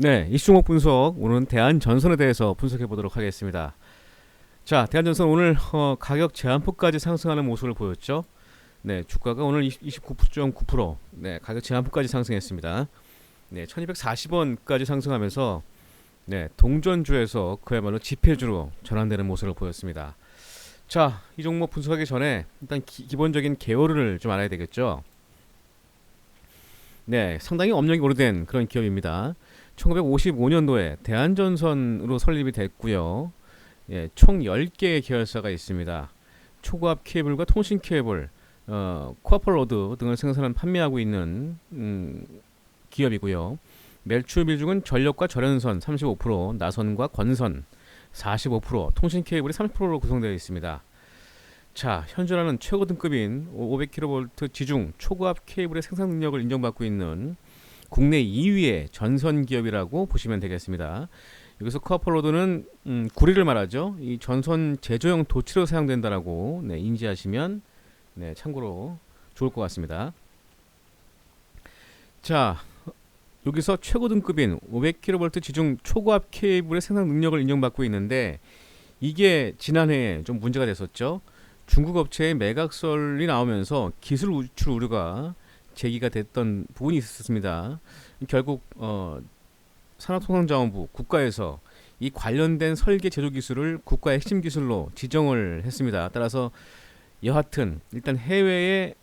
네, 이슈목 분석 오늘은 대한 전선에 대해서 분석해 보도록 하겠습니다. 자, 대한 전선 오늘 어, 가격 제한폭까지 상승하는 모습을 보였죠. 네, 주가가 오늘 29.9%, 네, 가격 제한폭까지 상승했습니다. 네, 1240원까지 상승하면서 네, 동전주에서 그야말로 지폐주로 전환되는 모습을 보였습니다. 자, 이 종목 분석하기 전에 일단 기, 기본적인 개요를 좀 알아야 되겠죠. 네, 상당히 업력이 오래된 그런 기업입니다. 1955년도에 대한전선으로 설립이 됐고요. 예, 총 10개의 계열사가 있습니다. 초고압 케이블과 통신 케이블, 어, 코아폴 로드 등을 생산한 판매하고 있는 음, 기업이고요. 매출 비중은 전력과 절연선 35%, 나선과 건선 45%, 통신 케이블이 30%로 구성되어 있습니다. 자, 현존하는 최고 등급인 500kV 지중 초고압 케이블의 생산 능력을 인정받고 있는 국내 2위의 전선 기업이라고 보시면 되겠습니다. 여기서 코아폴로드는 음, 구리를 말하죠. 이 전선 제조용 도치로 사용된다라고 네, 인지하시면 네, 참고로 좋을 것 같습니다. 자, 여기서 최고 등급인 500kV 지중 초고압 케이블의 생산 능력을 인정받고 있는데 이게 지난해에 좀 문제가 됐었죠. 중국 업체의 매각설이 나오면서 기술 우출 우려가 제기가 됐던 부분이 있었습니다. 결국 어, 산업통상자원부 국가에서 이 관련된 설계 제조 기술을 국가의 핵심 기술로 지정을 했습니다. 따라서 여하튼 일단 해외의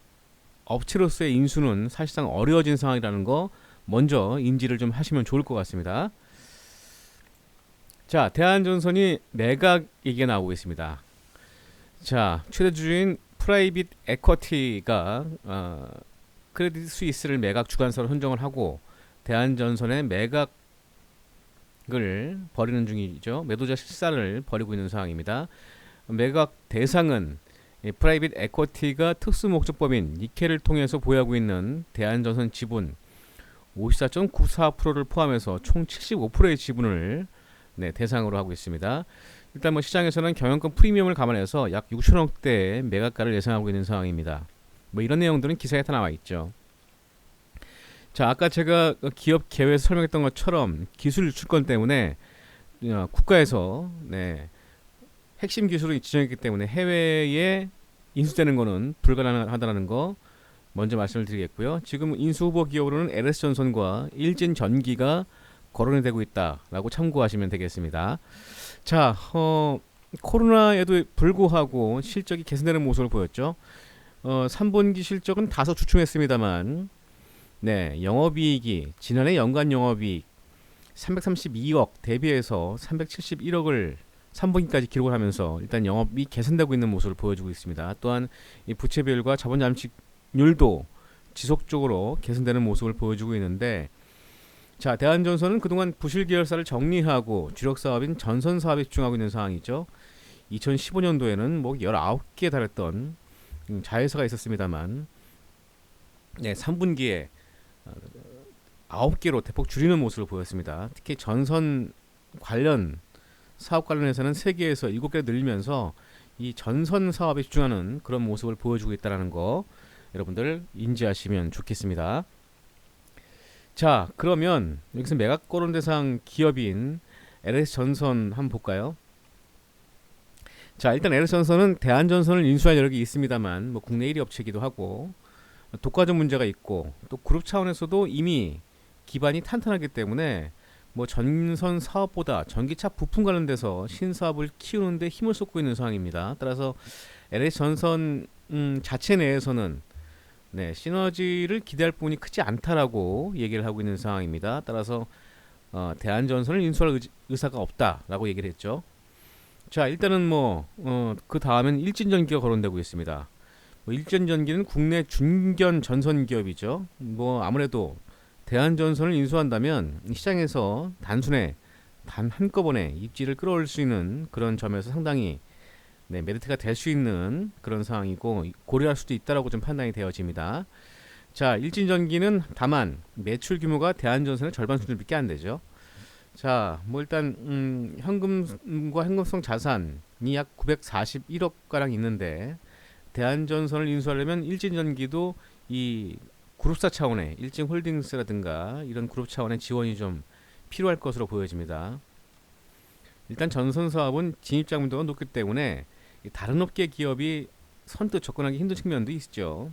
업체로서의 인수는 사실상 어려워진 상황이라는 거 먼저 인지를 좀 하시면 좋을 것 같습니다. 자, 대한전선이 매각 얘기가 나오고 있습니다. 자, 최대 주주인 프라이빗 에쿼티가 어, 크레딧 스위스를 매각 주관사로 선정을 하고 대한전선의 매각을 벌이는 중이죠. 매도자 실사를 벌이고 있는 상황입니다. 매각 대상은 프라이빗 에쿼티가 특수 목적법인 니켈을 통해서 보유하고 있는 대한전선 지분 54.94%를 포함해서 총 75%의 지분을 네, 대상으로 하고 있습니다. 일단 뭐 시장에서는 경영권 프리미엄을 감안해서 약 6천억대의 매각가를 예상하고 있는 상황입니다. 뭐 이런 내용들은 기사에 다 나와 있죠. 자, 아까 제가 기업 계획에서 설명했던 것처럼 기술 유출권 때문에 어, 국가에서 네, 핵심 기술을 지정했기 때문에 해외에 인수되는 것은 불가능하다는 거 먼저 말씀을 드리겠고요. 지금 인수 후보 기업으로는 LS전선과 일진전기가 거론이 되고 있다라고 참고하시면 되겠습니다. 자, 어, 코로나에도 불구하고 실적이 개선되는 모습을 보였죠. 어, 3분기 실적은 다소 주춤했습니다만 네, 영업이익이 지난해 연간 영업이익 332억 대비해서 371억을 3분기까지 기록을 하면서 일단 영업이 개선되고 있는 모습을 보여주고 있습니다. 또한 이 부채 비율과 자본 잠식률도 지속적으로 개선되는 모습을 보여주고 있는데 자, 대한전선은 그동안 부실 계열사를 정리하고 주력 사업인 전선 사업에 집중하고 있는 상황이죠. 2015년도에는 뭐 19개에 달했던 음, 자회사가 있었습니다만 네, 3분기에 어, 9개로 대폭 줄이는 모습을 보였습니다. 특히 전선 관련 사업 관련해서는 3개에서 7개 늘리면서 이 전선 사업에 집중하는 그런 모습을 보여주고 있다는 거 여러분들 인지하시면 좋겠습니다. 자, 그러면 여기서 매각 거론 대상 기업인 LS 전선 한번 볼까요? 자, 일단 전선은 대한전선을 인수할 여력이 있습니다만 뭐 국내 1위 업체이기도 하고 독과점 문제가 있고 또 그룹 차원에서도 이미 기반이 탄탄하기 때문에 뭐 전선 사업보다 전기차 부품 관련돼서 신사업을 키우는데 힘을 쏟고 있는 상황입니다. 따라서 LS 전선 음, 자체 내에서는 네, 시너지를 기대할 부분이 크지 않다라고 얘기를 하고 있는 상황입니다. 따라서 어, 대한전선을 인수할 의사가 없다라고 얘기를 했죠. 자, 일단은 뭐, 어, 그 다음엔 일진전기가 거론되고 있습니다. 뭐 일진전기는 국내 중견 전선 기업이죠. 뭐, 아무래도 대한전선을 인수한다면 시장에서 단순에 단 한꺼번에 입지를 끌어올 수 있는 그런 점에서 상당히 네, 메리트가 될 수 있는 그런 상황이고 고려할 수도 있다라고 좀 판단이 되어집니다. 자, 일진전기는 다만 매출 규모가 대한전선의 절반 수준밖에 안 되죠. 자, 뭐 일단 음, 현금과 현금성 자산이 약 941억 가량 있는데 대한전선을 인수하려면 일진전기도 이 그룹사 차원의 일진홀딩스라든가 이런 그룹 차원의 지원이 좀 필요할 것으로 보여집니다. 일단 전선 사업은 진입 장 문도가 높기 때문에 이 다른 업계 기업이 선뜻 접근하기 힘든 측면도 있죠.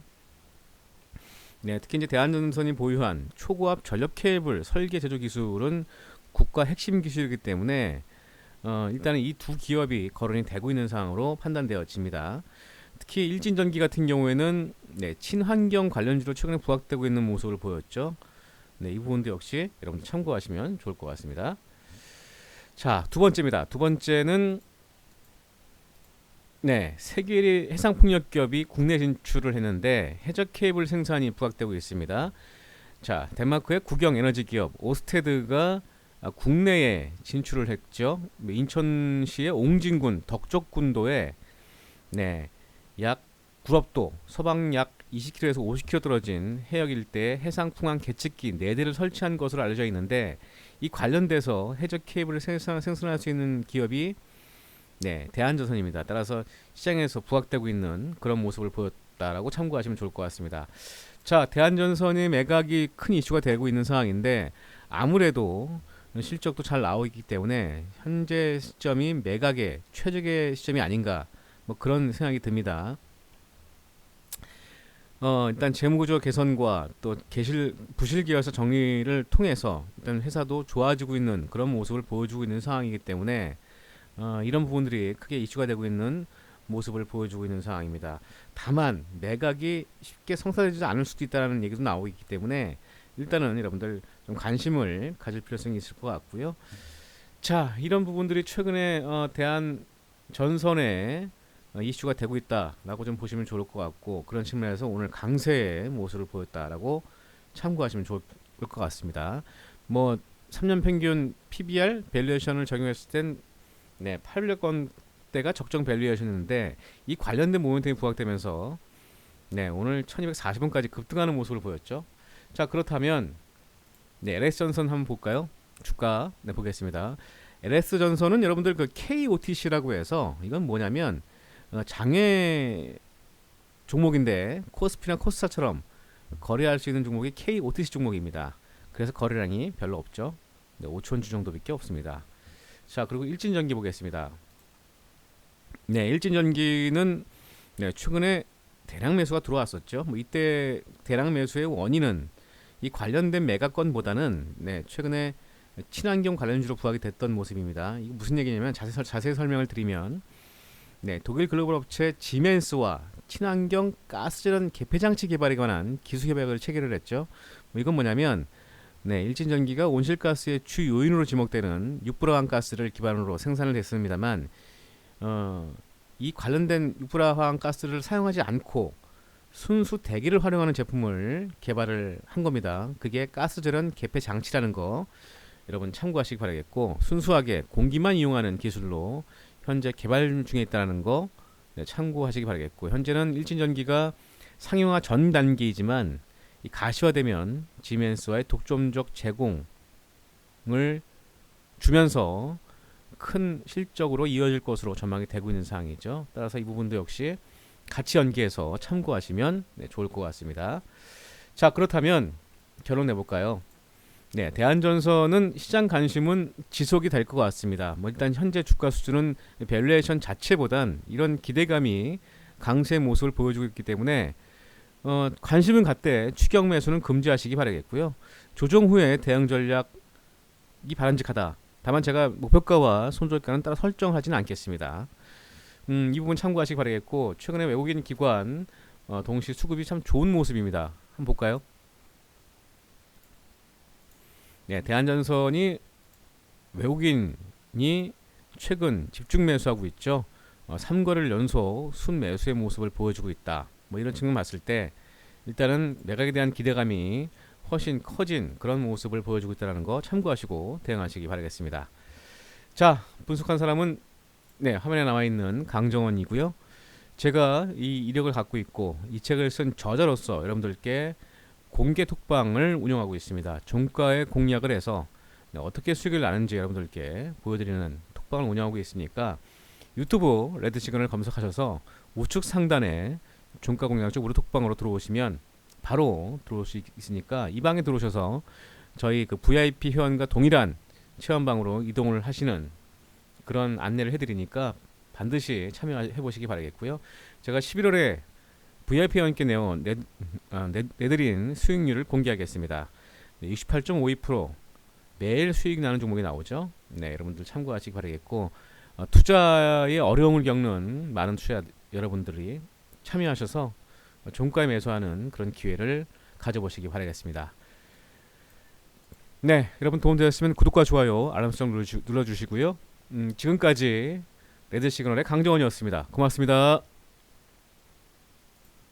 네, 특히 이제 대한전선이 보유한 초고압 전력 케이블 설계 제조 기술은 국가 핵심 기술이기 때문에 어, 일단은 이 두 기업이 거론이 되고 있는 상황으로 판단되어집니다. 특히 일진전기 같은 경우에는 네, 친환경 관련주로 최근에 부각되고 있는 모습을 보였죠. 네, 이 부분도 역시 여러분들 참고하시면 좋을 것 같습니다. 자, 두 번째입니다. 두 번째는 네, 세계의 해상 풍력 기업이 국내 진출을 했는데 해적 케이블 생산이 부각되고 있습니다. 자, 덴마크의 국영 에너지 기업 오스테드가 아, 국내에 진출을 했죠. 인천시의 옹진군 덕적군도에 네, 약 9업도 서방 약 20km에서 50km 떨어진 해역 일대에 해상 풍항 계측기 4대를 설치한 것으로 알려져 있는데 이 관련돼서 해적 케이블을 생산, 생산할 수 있는 기업이 네, 대한전선입니다. 따라서 시장에서 부각되고 있는 그런 모습을 보였다라고 참고하시면 좋을 것 같습니다. 자, 대한전선의 매각이 큰 이슈가 되고 있는 상황인데 아무래도 실적도 잘 나오고 있기 때문에 현재 시점이 매각의 최적의 시점이 아닌가 뭐 그런 생각이 듭니다. 어, 일단 재무구조 개선과 또 개실 부실 계열사 정리를 통해서 일단 회사도 좋아지고 있는 그런 모습을 보여주고 있는 상황이기 때문에 어, 이런 부분들이 크게 이슈가 되고 있는 모습을 보여주고 있는 상황입니다. 다만 매각이 쉽게 성사되지 않을 수도 있다는 얘기도 나오고 있기 때문에 일단은 여러분들 좀 관심을 가질 필요성이 있을 것 같고요. 자, 이런 부분들이 최근에 어, 대한 전선에 어, 이슈가 되고 있다라고 좀 보시면 좋을 것 같고 그런 측면에서 오늘 강세의 모습을 보였다라고 참고하시면 좋을 것 같습니다. 뭐 3년 평균 PBR 밸류에이션을 적용했을 땐 네, 800원대가 적정 밸류에이션인데 이 관련된 모멘텀이 부각되면서 네, 오늘 1240원까지 급등하는 모습을 보였죠. 자, 그렇다면 네, LS 전선 한번 볼까요? 주가 네, 보겠습니다. LS 전선은 여러분들 그 KOTC라고 해서 이건 뭐냐면 어, 장외 종목인데 코스피나 코스타처럼 거래할 수 있는 종목이 KOTC 종목입니다. 그래서 거래량이 별로 없죠. 네, 5천 주 정도밖에 없습니다. 자 그리고 일진전기 보겠습니다. 네, 일진전기는 네, 최근에 대량 매수가 들어왔었죠. 뭐 이때 대량 매수의 원인은 이 관련된 매각건보다는 네, 최근에 친환경 관련주로 부각이 됐던 모습입니다. 이거 무슨 얘기냐면 자세, 자세히 설명을 드리면 네, 독일 글로벌 업체 지멘스와 친환경 가스전원 개폐 장치 개발에 관한 기술 협약을 체결을 했죠. 뭐 이건 뭐냐면 네, 일진전기가 온실가스의 주 요인으로 지목되는 육불화황 가스를 기반으로 생산을 했습니다만 어, 이 관련된 육불화황 가스를 사용하지 않고 순수 대기를 활용하는 제품을 개발을 한 겁니다. 그게 가스전원 개폐 장치라는 거 여러분 참고하시기 바라겠고 순수하게 공기만 이용하는 기술로 현재 개발 중에 있다는 거 네, 참고하시기 바라겠고 현재는 일진전기가 상용화 전 단계이지만 이 가시화되면 지멘스와의 독점적 제공을 주면서 큰 실적으로 이어질 것으로 전망이 되고 있는 상황이죠. 따라서 이 부분도 역시 같이 연계해서 참고하시면 네, 좋을 것 같습니다. 자 그렇다면 결론 내 볼까요? 네, 대한전선은 시장 관심은 지속이 될 것 같습니다. 뭐 일단 현재 주가 수준은 밸류에이션 자체보단 이런 기대감이 강세 모습을 보여주고 있기 때문에 어, 관심은 갖되 추격 매수는 금지하시기 바라겠고요. 조정 후에 대응 전략이 바람직하다. 다만 제가 목표가와 손절가는 따라 설정하지는 않겠습니다. 음, 이 부분 참고하시기 바라겠고 최근에 외국인 기관 어, 동시 수급이 참 좋은 모습입니다. 한번 볼까요? 네, 대한전선이 외국인이 최근 집중 매수하고 있죠. 어, 3거를 연속 순 매수의 모습을 보여주고 있다. 뭐 이런 측면 봤을 때 일단은 매각에 대한 기대감이 훨씬 커진 그런 모습을 보여주고 있다는 거 참고하시고 대응하시기 바라겠습니다. 자, 분석한 사람은 네, 화면에 나와 있는 강정원이고요. 제가 이 이력을 갖고 있고 이 책을 쓴 저자로서 여러분들께 공개 톡방을 운영하고 있습니다. 종가에 공략을 해서 네, 어떻게 수익을 나는지 여러분들께 보여드리는 톡방을 운영하고 있으니까 유튜브 레드 시그널 검색하셔서 우측 상단에 종가 공략 쪽 우리 톡방으로 들어오시면 바로 들어올 수 있으니까 이 방에 들어오셔서 저희 그 VIP 회원과 동일한 체험방으로 이동을 하시는 그런 안내를 해드리니까 반드시 참여해 보시기 바라겠고요. 제가 11월에 VIP 회원께 내어 내, 아, 내, 내드린 수익률을 공개하겠습니다. 네, 68.52% 매일 수익 나는 종목이 나오죠. 네, 여러분들 참고하시기 바라겠고 어, 투자에 어려움을 겪는 많은 투자 여러분들이 참여하셔서 종가에 매수하는 그런 기회를 가져보시기 바라겠습니다. 네, 여러분 도움되셨으면 구독과 좋아요, 알람 설정 눌러주, 눌러주시고요. 음, 지금까지 레드 시그널의 강정원이었습니다. 고맙습니다.